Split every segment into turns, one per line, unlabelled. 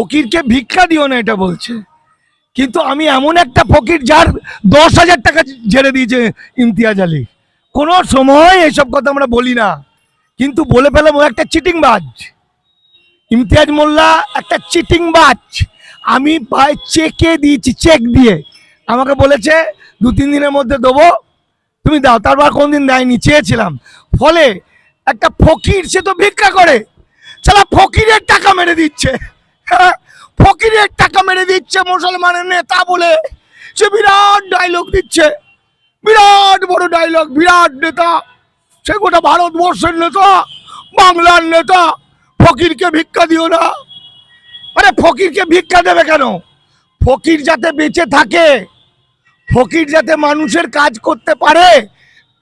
ফকিরকে ভিক্ষা দিও না এটা বলছে। কিন্তু আমি এমন একটা ফকির যার দশ হাজার টাকা ঝেড়ে দিয়েছে ইমতিয়াজ আলী। কোনো সময় এসব কথা আমরা বলি না। কিন্তু বলে ফেলাম ও একটা চিটিং বাজ ইমতিয়াজ মোল্লা একটা চিটিং বাজ আমি ভাই চেকে দিয়েছি, চেক দিয়ে। আমাকে বলেছে, দু, তিন দিনের মধ্যে দেবো। তুমি দাও, তারপর কোনদিন দেয়নি, চেয়েছিলাম। ফলে একটা ফকির সে তো ভিক্ষা করে। সালা ফকিরের টাকা মেরে দিচ্ছে। হ্যাঁ, ফকিরের টাকা মেরে দিচ্ছে মুসলমানের নেতা বলে। সে বিরাট ডায়লগ দিচ্ছে। বিরাট বড় ডায়লগ বিরাট নেতা। সে গোটা ভারতবর্ষের নেতা বাংলার নেতা। ফকিরকে ভিক্ষা দিও না। আরে ফকিরকে ভিক্ষা দেবে কেন? ফকির যাতে বেঁচে থাকে ফকির যাতে মানুষের কাজ করতে পারে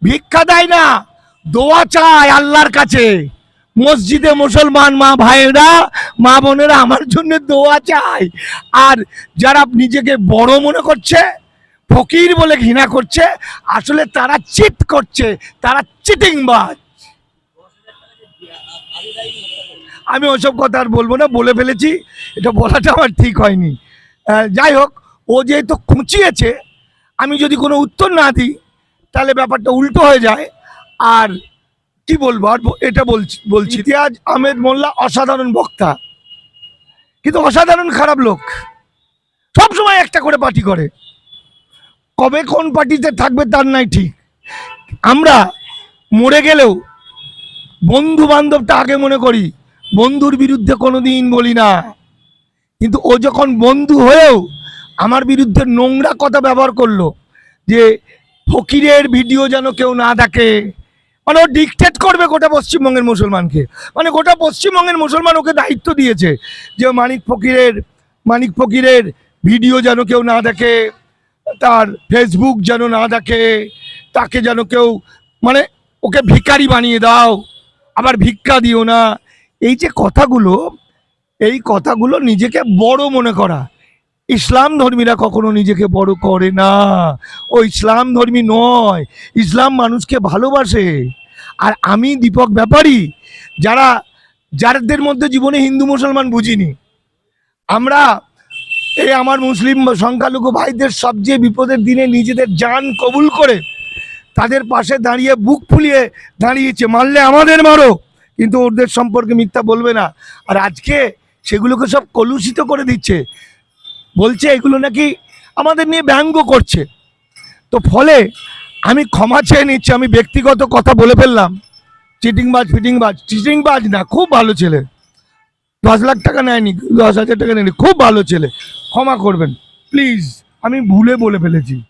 ভিক্ষা দেয় না দোয়া চায় আল্লাহর কাছে। মসজিদে মুসলমান মা ভাইয়েরা, মা বোনেরা আমার জন্য দোয়া চায় আর যারা নিজেকে বড় মনে করছে, ফকির বলে ঘৃণা করছে, আসলে তারা চিট করছে, তারা চিটিংবাজ আমি ওসব কথা আর বলব না, বলে ফেলেছি, এটা বলাটা আমার ঠিক হয়নি। যাই হোক, ও যেহেতু খুঁচিয়েছে, আমি যদি কোনো উত্তর না দিই, তাহলে ব্যাপারটা উল্টো হয়ে যায়। আর কি বলব? আর এটা বলছি বলছি। ইতিহাজ আহমেদ মোল্লা অসাধারণ বক্তা। কিন্তু অসাধারণ খারাপ লোক। সব সময় একটা করে পার্টি করে। কবে কোন পার্টিতে থাকবে তার নাই ঠিক। আমরা মরে গেলেও বন্ধু বান্ধবটা আগে মনে করি, বন্ধুর বিরুদ্ধে কোনোদিন বলি না। কিন্তু ও যখন বন্ধু হয়েও আমার বিরুদ্ধে নোংরা কথা ব্যবহার করল, যে ফকিরের ভিডিও যেন কেউ না দেখে মানে ও ডিকটেট করবে গোটা পশ্চিমবঙ্গের মুসলমানকে। মানে গোটা পশ্চিমবঙ্গের মুসলমান ওকে দায়িত্ব দিয়েছে যে মানিক ফকিরের মানিক ফকিরের ভিডিও যেন কেউ না দেখে, তার ফেসবুক যেন না দেখে, তাকে যেন কেউ মানে ওকে ভিকারি বানিয়ে দাও, আবার ভিক্ষা দিও না। এই যে কথাগুলো, এই কথাগুলো নিজেকে বড় মনে করা ইসলাম ধর্মীরা কখনো নিজেকে বড় করে না। ও ইসলাম ধর্মী নয়, ইসলাম মানুষকে ভালোবাসে। আর আমি দীপক ব্যাপারী, যারা, যাদের মধ্যে জীবনে হিন্দু মুসলমান বুঝিনি, আমরা এই আমার মুসলিম সংখ্যালঘু ভাইদের সবচেয়ে বিপদের দিনে নিজেদের যান কবুল করে তাদের পাশে দাঁড়িয়ে বুক ফুলিয়ে দাঁড়িয়েছে। মারলে আমাদের মারো, কিন্তু ওদের সম্পর্কে মিথ্যা বলবে না। আর আজকে সেগুলোকে সব কলুষিত করে দিচ্ছে। বলছে এগুলো নাকি আমাদের নিয়ে ব্যঙ্গ করছে। তো ফলে আমি ক্ষমা চেয়ে নিচ্ছি, আমি ব্যক্তিগত কথা বলে ফেললাম। চিটিংবাজ, ফিটিংবাজ, চিটিংবাজ না, খুব ভালো ছেলে। দশ লাখ টাকা নেয়নি, দশ হাজার টাকা নেয়নি, খুব ভালো ছেলে। ক্ষমা করবেন, প্লিজ, আমি ভুলে বলে ফেলেছি।